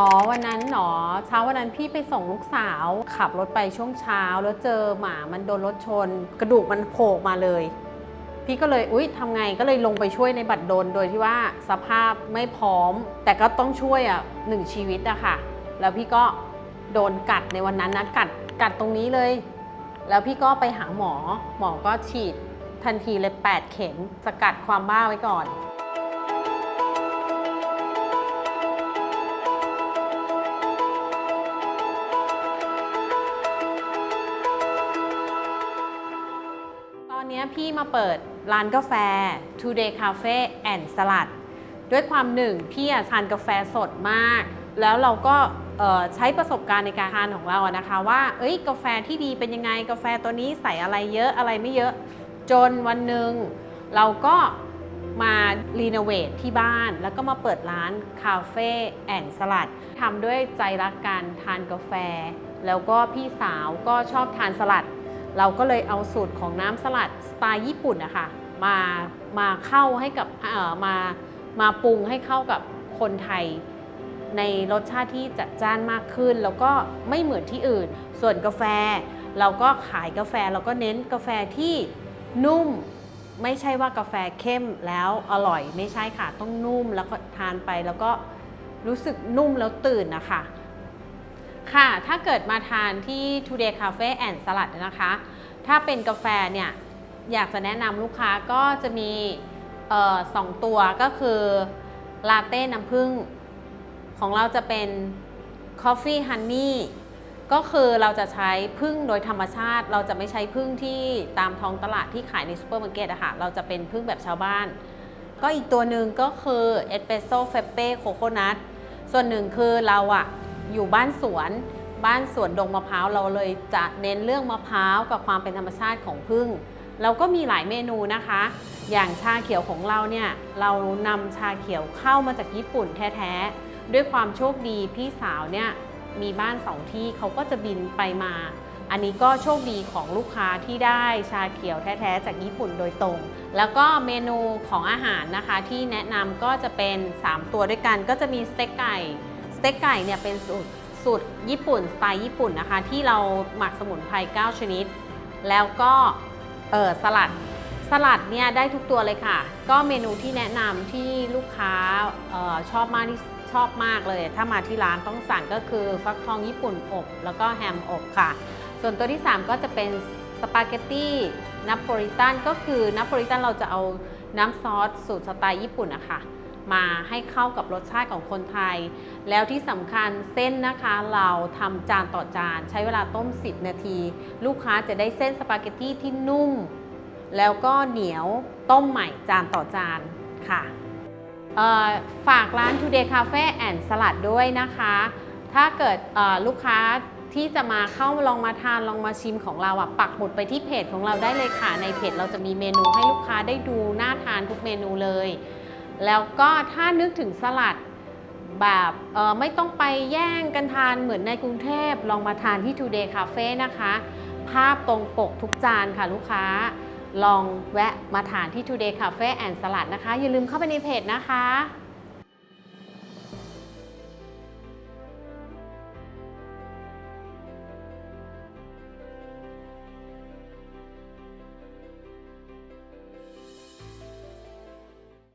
อ๋อวันนั้นหนอเช้าวันนั้นพี่ไปส่งลูกสาว ขับรถไปช่วงเช้า แล้วเจอหมามันโดนรถชน กระดูกมันโผล่มาเลย พี่ก็เลยอุ๊ยทำไงก็เลยลงไปช่วยในบัตรโดนโดยที่ว่าสภาพไม่พร้อม แต่ก็ต้องช่วยอะหนึ่งชีวิตอะค่ะ แล้วพี่ก็โดนกัดในวันนั้นนะกัดกัดตรงนี้เลย แล้วพี่ก็ไปหาหมอ หมอก็ฉีดทันทีเลย 8 เข็มสกัดความบ้าไว้ก่อน อนนี้พี่มาเปิดร้านกาแฟ Today Cafe and Salad ด้วยความหนึ่งพี่อะทานกาแฟสดมาก แล้วเราก็ใช้ประสบการณ์ในการทานของเราอะนะคะ ว่าเอ้ยกาแฟที่ดีเป็นยังไงกาแฟตัวนี้ใส่อะไรเยอะอะไรไม่เยอะจนวันหนึ่งเราก็มารีโนเวทที่บ้าน แล้วก็มาเปิดร้านคาเฟ่แอนสลัดทำด้วยใจรักการทานกาแฟ แล้วก็พี่สาวก็ชอบทานสลัด เราก็เลยเอาสูตรของน้ำสลัดสไตล์ญี่ปุ่นนะคะมามาเข้าให้กับเอ่อมามาปรุงให้เข้ากับคนไทย ในรสชาติที่จัดจ้านมากขึ้น แล้วก็ไม่เหมือนที่อื่น ส่วนกาแฟ เราก็ขายกาแฟเราก็เน้นกาแฟที่นุ่มไม่ใช่ว่ากาแฟเข้มแล้วอร่อยไม่ใช่ค่ะต้องนุ่มแล้วก็ทานไปแล้วก็รู้สึกนุ่มแล้วตื่นนะคะ ค่ะ ถ้าเกิดมาทานที่ Today Cafe and Salad นะคะ ถ้าเป็นกาแฟเนี่ย อยากจะแนะนำลูกค้าก็จะมีออสองตัวก็คือลาเต้น้ำผึ้งของเราจะเป็น Coffee Honey ก็คือเราจะใช้พึ่งโดยธรรมชาติ เราจะไม่ใช้พึ่งที่ตามท้องตลาดที่ขายในซูเปอร์มาร์เก็ตอะค่ะ เราจะเป็นพึ่งแบบชาวบ้าน ก็อีกตัวหนึ่งก็คือเอสเปรสโซ่เฟเป้โคโคนัทส่วนหนึ่งคือเราอะ อยู่บ้านสวนบ้านสวนดงมะพร้าวเราเลยจะเน้นเรื่องมะพร้าวกับความเป็นธรรมชาติของพึ่ง เราก็มีหลายเมนูนะคะ อย่างชาเขียวของเราเนี่ยเรานำชาเขียวเข้ามาจากญี่ปุ่นแท้ๆด้วยความโชคดีพี่สาวเนี่ยมีบ้านสองที่เขาก็จะบินไปมา อันนี้ก็โชคดีของลูกค้าที่ได้ชาเขียวแท้ๆจากญี่ปุ่นโดยตรง แล้วก็เมนูของอาหารนะคะที่แนะนำก็จะเป็น 3 ตัวด้วยกันก็จะมีสเต็กไก่ สเต็กไก่เนี่ยเป็นสูตรสูตรญี่ปุ่นสไตล์ญี่ปุ่นนะคะ ที่เราหมักสมุนไพร9ชนิด แล้วก็เออสลัดสลัดเนี่ยได้ทุกตัวเลยค่ะ ก็เมนูที่แนะนำที่ลูกค้าออชอบมากที่ชอบมากเลย ถ้ามาที่ร้านต้องสั่งก็คือฟักทองญี่ปุ่นอบ แล้วก็แฮมอบค่ะ ส่วนตัวที่ 3 ก็จะเป็นสปาเกตตี้นาโปลิตันก็คือนาโปลิตันเราจะเอาน้ำซอสสูตรสไตล์ญี่ปุ่นนะคะ มาให้เข้ากับรสชาติของคนไทย แล้วที่สำคัญเส้นนะคะเราทำจานต่อจาน ใช้เวลาต้ม 10 นาที ลูกค้าจะได้เส้นสปาเกตตี้ที่นุ่ม แล้วก็เหนียวต้มใหม่จานต่อจานค่ะฝากร้าน Today Cafe and Salad ด้วยนะคะ ถ้าเกิดลูกค้าที่จะมาเข้าลองมาทานลองมาชิมของเราอะปักหมุดไปที่เพจของเราได้เลยค่ะ ในเพจเราจะมีเมนูให้ลูกค้าได้ดูน่าทานทุกเมนูเลย แล้วก็ถ้านึกถึงสลัดแบบไม่ต้องไปแย่งกันทานเหมือนในกรุงเทพลองมาทานที่ Today Cafe นะคะ ภาพตรงปกทุกจานค่ะลูกค้า ลองแวะมาทานที่ Today Cafe and Salad นะคะ อย่าลืมเข้าไปในเพจนะคะ